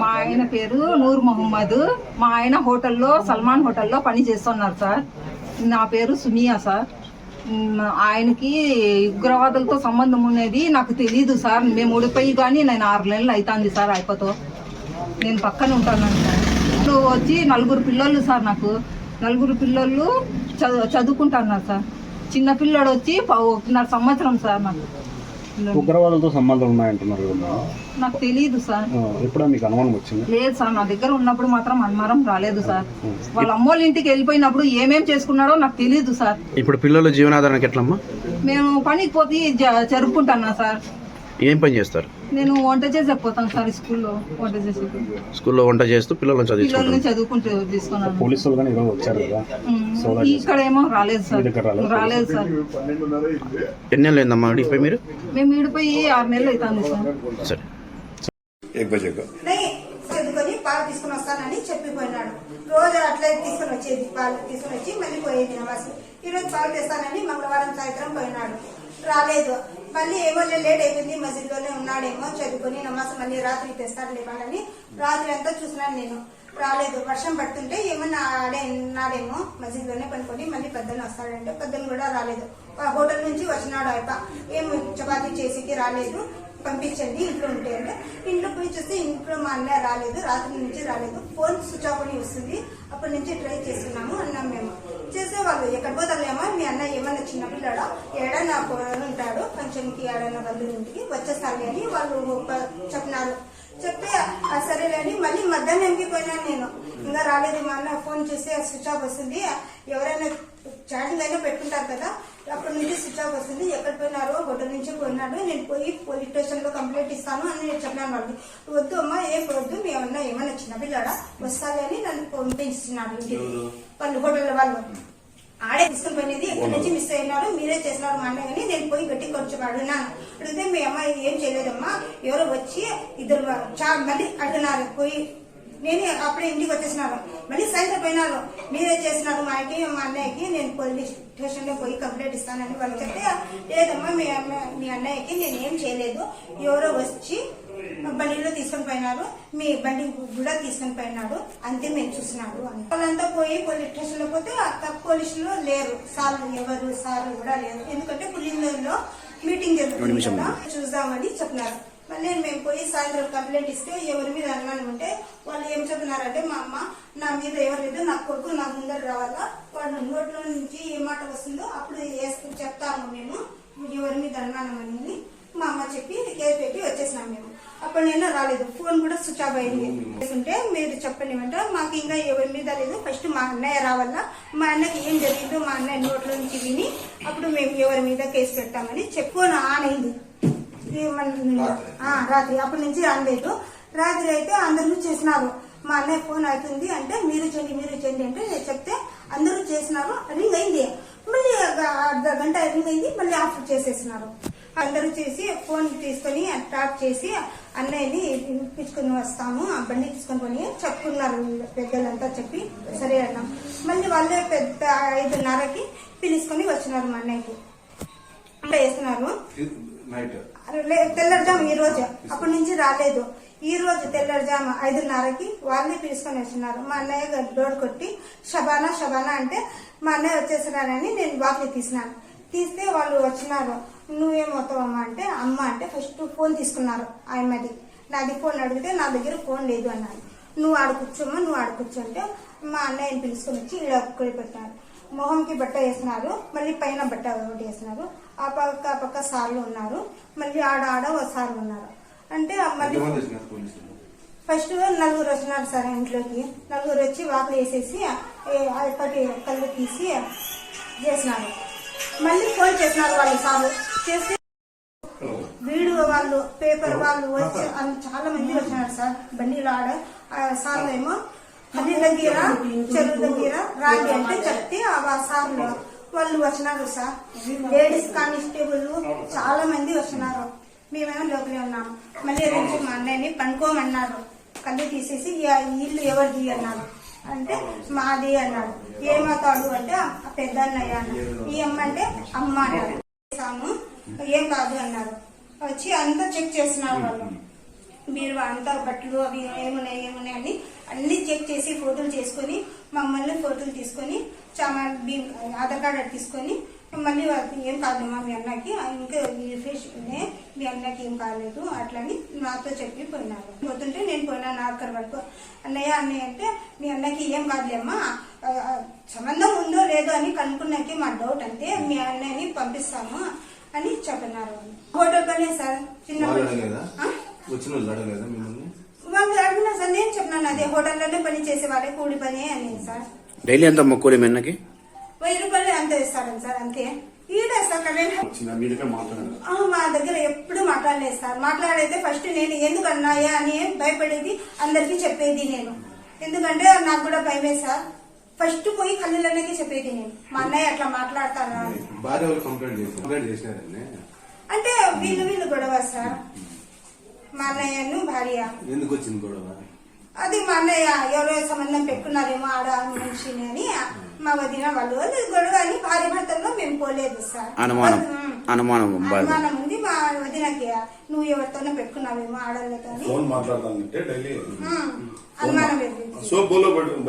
మా ఆయన పేరు నూర్ మొహమ్మద్. మా ఆయన హోటల్లో సల్మాన్ హోటల్లో పని చేస్తున్నారు సార్. నా పేరు సుమియా సార్. ఆయనకి ఉగ్రవాదులతో సంబంధం ఉన్నది నాకు తెలీదు సార్. మేము ఓడిపోయి కానీ నేను ఆరు నెలలు అవుతుంది సార్ అయిపోతో. నేను పక్కన ఉంటాను సార్. ఇప్పుడు వచ్చి నలుగురు పిల్లలు సార్ నాకు. నలుగురు పిల్లలు చదువు చదువుకుంటున్నారు సార్. చిన్న పిల్లడు వచ్చి ఒకటిన్నర సంవత్సరం సార్ నాకు. ఉగ్రవాదులతో సంబంధాలు ఉన్నాయంటున్నారు నాకు తెలీదు సార్. ఎప్పుడా మీకు అనుమానం వచ్చింది? లేదు సార్ నా దగ్గర ఉన్నప్పుడు మాత్రం అనుమానం రాలేదు సార్. వాళ్ళ అమ్మోళ్ళ ఇంటికి వెళ్ళిపోయినప్పుడు ఏమేం చేసుకున్నాడో నాకు తెలియదు సార్. ఇప్పుడు పిల్లల జీవనాధారానికి ఎట్లమ్మా? మేము పనికి పోతే జ- జరుపుకుంటున్నా సార్. ఏం పని చేస్తారు నేను వంట చేసి పోతాను సార్ స్కూల్లో వంట చేసి స్కూల్లో వంట చేస్తూ పిల్లలను చదివించుకుంటారు పిల్లల్ని చదువుకుంటూ తీసుకున్నాను పోలీసులు కానీ ఈరోజు వచ్చారు కదా ఉమ్, ఇక్కడ ఏమో రాలేదు సార్ మీ దగ్గర రాలేదు? రాలేదు సార్ ఎన్ని అయిందమ్మా అడిగిపోయి మీరు మేము ఈడిపోయి ఆరు నెలలు అవుతుంది సార్ సరే एक बजे का నెయ్యి చదువుకొని పాలు తీసుకుని వస్తానని చెప్పిపోయినాడు రోజు అట్లే తీసుకుని వచ్చేది పాలు తీసుకుని వచ్చి మళ్ళీ పోయేది నమాజ్ ఈ రోజు పాలు తెస్తానని మంగళవారం సాయంత్రం పోయినాడు రాలేదు మళ్ళీ ఏమో లేట్ అయిపోయింది మసీద్లోనే ఉన్నాడేమో చదువుకొని నమాజ్ మళ్ళీ రాత్రి తెస్తారు లేవాలని రాత్రి అంతా చూసినాను నేను. రాలేదు వర్షం పడుతుంటే ఏమన్నా ఆడే ఉన్నాడేమో మసీద్లోనే పనుకొని మళ్ళీ పెద్దలు వస్తాడంటే పెద్దలు కూడా రాలేదు. ఆ హోటల్ నుంచి వచ్చినాడు అయిప ఏం చపాతీ చేసేకి రాలేదు పంపించండి ఇంట్లో ఉంటే అంటే. ఇంట్లో పోయి చూస్తే ఇంట్లో మా అన్నయ్య రాలేదు రాత్రి నుంచి రాలేదు. ఫోన్ స్విచ్ ఆఫ్ అని వస్తుంది. అప్పటి నుంచి ట్రై చేస్తున్నాము అన్నాం మేము. చేసే వాళ్ళు ఎక్కడ పోతారులేమో మీ అన్నయ్య చిన్నపిల్లడా ఏడన్నా ఉంటాడు ఫంక్షన్కి ఏడన్నా వాళ్ళు ఇంటికి వచ్చేస్తాను అని వాళ్ళు చెప్పినారు. చెప్తే "ఆ, సరేలే అని మళ్ళీ మధ్యాహ్నంకి పోయినాను నేను. ఇంకా రాలేదు మా అన్న ఫోన్ చూస్తే స్విచ్ ఆఫ్ వస్తుంది. ఎవరైనా చాటింగ్ అయినా పెట్టుకుంటారు కదా అప్పటి నుంచి స్విచ్ ఆఫ్ వస్తుంది. ఎక్కడ పోయినారో హోటల్ నుంచి పోయినాడు నేను పోయి పోలీస్ స్టేషన్లో కంప్లైంట్ ఇస్తాను అని నేను చెప్పినాను వాళ్ళకి. వద్దు అమ్మా ఏం వద్దు మీ ఏమన్నా ఏమన్నా చిన్నపిల్లడా వస్తాలి అని నన్ను పంపించినాడు ఇంటికి. వాళ్ళు హోటల్ వాళ్ళు. ఆడే తీసుకుని పోయినది ఎక్కడి నుంచి మిస్ అయినారు మీరే చేసినారు మా అన్నయ్య అని నేను పోయి గట్టి కొంచెం అడిగినాను అడిగితే మీ అమ్మాయి ఏం చేయలేదమ్మా? ఎవరో వచ్చి ఇద్దరు చా మళ్ళీ అడిగినారు పోయి నేనే అప్పుడే ఇంటికి వచ్చేసినాను. మళ్ళీ సాయంత్రం పోయినాను మీరే చేసినారు మా ఆయనకి మా అన్నయ్యకి. నేను పోలీస్ స్టేషన్లో పోయి కంప్లైంట్ ఇస్తానని వాళ్ళు చెప్తే లేదమ్మా మీ అమ్మ మీ అన్నయ్యకి నేను ఏం చేయలేదు. ఎవరో వచ్చి బండిలో తీసుకొని పోయినారు. మీ బండి కూడా తీసుకొని పోయినాడు. అంతే మేము చూసినాడు అని. వాళ్ళంతా పోయి పోలీస్ స్టేషన్లో పోతే అక్కడ పోలీసులు లేరు. సార్ ఎవరు? సార్ కూడా లేరు. ఎందుకంటే పులిందలో మీటింగ్ జరుగుతుంది చూద్దామని చెప్పినారు. మళ్ళీ మేము పోయి సాయంత్రం కంప్లైంట్ ఇస్తే ఎవరి మీద అనుమానం ఉంటే వాళ్ళు ఏం చెప్తున్నారంటే మా అమ్మ నా మీద ఎవరు లేదు నా కొడుకు నా ముందర రావాలా? వాడు నోట్లో నుంచి ఏ మాట వస్తుందో అప్పుడు వేసుకుని చెప్తాము మేము. ఎవరి మీద అనుమానం అని మా అమ్మ చెప్పి కేసు పెట్టి వచ్చేసినాం మేము. అప్పుడు నేను రాలేదు. ఫోన్ కూడా స్విచ్ ఆఫ్ అయింది. ఉంటే మీరు చెప్పండి అంటే మాకు ఇంకా ఎవరి మీద లేదు. ఫస్ట్ మా అన్నయ్య రావాలా? మా అన్నకి ఏం జరిగిందో మా అన్నయ్య నోట్లో నుంచి విని అప్పుడు మేము ఎవరి మీద కేసు పెట్టామని చెప్పు ఆన్ అయింది. రాత్రి అప్పటి నుంచి రాలేదు రాత్రి అయితే అందరూ చేసినారు. మా అన్నయ్య ఫోన్ అవుతుంది అంటే మీరు చేయండి మీరు చేయండి అంటే నేను చెప్తే అందరూ చేసినారు. రింగ్ అయింది. మళ్ళీ అర్ధ గంట రింగ్ అయింది. మళ్ళీ ఆఫ్ చేసేసినారు. అందరూ చేసి ఫోన్ తీసుకొని టాప్ చేసి అన్నయ్యని పిలుచుకుని వస్తాము. ఆ బండి తీసుకొని పోయి చెప్పుకున్నారు పెద్దలంతా చెప్పి సరే అన్నాం. మళ్ళీ వాళ్ళే పెద్ద ఐదున్నరకి పిలుచుకొని వచ్చినారు మా అన్నయ్యకి. అంటే వేస్తున్నారు నైట్. ఈ రోజు. అప్పటి నుంచి రాలేదు. ఈ రోజు తెల్లడిజాము ఐదున్నరకి వాళ్ళని పిలుచుకొని వచ్చినారు. మా అన్నయ్య గారు డోర్ కొట్టి షబానా షబానా అంటే మా అన్నయ్య వచ్చేసినారని నేను వాకి తీసినాను. తీస్తే వాళ్ళు వచ్చినారు. నువ్వేమవుతావమ్మా అంటే అమ్మ అంటే ఫస్ట్ ఫోన్ తీసుకున్నారు ఆయమ్మది. నాది ఫోన్ అడిగితే నా దగ్గర ఫోన్ లేదు అన్నారు. నువ్వు ఆడుకొచ్చమ్మా నువ్వు ఆడుకొచ్చు అంటే మా అన్నయ్యని పిలుచుకొని వచ్చి ఇలా ఒక్కడి పెట్టారు. మొహంకి బట్ట వేసినారు మళ్ళీ పైన బట్ట ఒకటి వేసినారు. ఆ పక్క ఆ పక్క సార్లు ఉన్నారు. మళ్ళీ ఆడ ఆడ ఒక సార్లు ఉన్నారు. అంటే మళ్ళీ ఫస్ట్ నలుగురు వచ్చినారు సార్ ఇంట్లోకి. నలుగురు వచ్చి వాకులు వేసేసి ఒకటి కళ్ళు తీసి చేసినారు. మళ్ళీ ఫోన్ చేసినారు వాళ్ళు సార్లు చేసి వీడియో వాళ్ళు పేపర్ వాళ్ళు వచ్చి చాలా మంది వచ్చినారు సార్. బండిలో ఆడ. ఆ సార్లు ఏమో అది దగ్గర చెరువు దగ్గర రాగి అంటే చెప్తే ఆ సార్లు వాళ్ళు వచ్చినారు సార్. లేడీస్ కానిస్టేబుల్ చాలా మంది వచ్చినారు. మేమేమో లోపలే ఉన్నాము మళ్ళీ రెండు మా అన్నయ్యని పనుకోమన్నారు. కళ్ళు తీసేసి ఇల్లు ఎవరిది అన్నారు అంటే మాది అన్నాడు. ఏమవుతాడు అంటే పెద్ద అన్నయ్య అన్నాడు. ఈ అమ్మ అంటే అమ్మ అన్నాడు. చేసాము ఏం కాదు అన్నారు వచ్చి అంతా చెక్ చేసినారు వాళ్ళు. మీరు అంతా బట్టలు అవి ఏమున్నాయి ఏమున్నాయి అని అన్ని చెక్ చేసి ఫోటోలు చేసుకొని మమ్మల్ని ఫోటోలు తీసుకొని చాలా ఆధార్ కార్డు అది తీసుకొని మళ్ళీ ఏం కాదమ్మా మీ అన్నకి ఇంకా ఉంది, మీ అన్నకి ఏం కాలేదు అట్లని నాతో చెప్పి పోయినారు. పోతుంటే నేను పోయినా నార్కర్ వరకు. అన్నయ్య అన్నయ్య అంటే మీ అన్నకి ఏం కాదులేమ్మా సంబంధం ఉందో లేదో అని కనుక్కున్నాకే మా డౌట్ అంతే మీ అన్నయ్యని పంపిస్తాము అని చెప్పినారు. హోటల్ పనే సార్ చిన్న? వచ్చిన వాళ్ళు అడగలేదా మిమ్మల్ని వాళ్ళు అడిగినా అదే హోటల్లోనే పని చేసే వాళ్ళే కూలి పని అని సార్. డైలీ ఎంత మొక్కులి మెన్నకి వెయ్యి రూపాయలు అంత ఇస్తారని సార్ అంతే. ఈడే సార్ మీ దగ్గర ఎప్పుడు మాట్లాడలేదు సార్. మాట్లాడైతే ఫస్ట్ నేను ఎందుకు అన్నాయా అని భయపడేది అందరికీ చెప్పేది నేను. ఎందుకంటే నాకు కూడా భయమే సార్. ఫస్ట్ పోయి కళ్ళలోనే చెప్పేది నేను. మా అన్నయ్య అట్లా మాట్లాడతారా? అంటే వీళ్ళు వీళ్ళు గొడవ సార్. మా అన్నయ్యను భార్య. ఎందుకు వచ్చింది గొడవ? అది మా అన్నయ్య ఎవరో సంబంధం పెట్టుకున్నారేమో ఆడ మనిషిని అని మా వదిన వాళ్ళు. అది గొడవ అని భార్య భర్తల్లో మేము పోలేదు సార్. అనుమానం. అనుమానం ఉంది. మా వదినకి నువ్వు ఎవరితోనో పెట్టుకున్నావేమో ఆడవాళ్ళతో. అనుమానం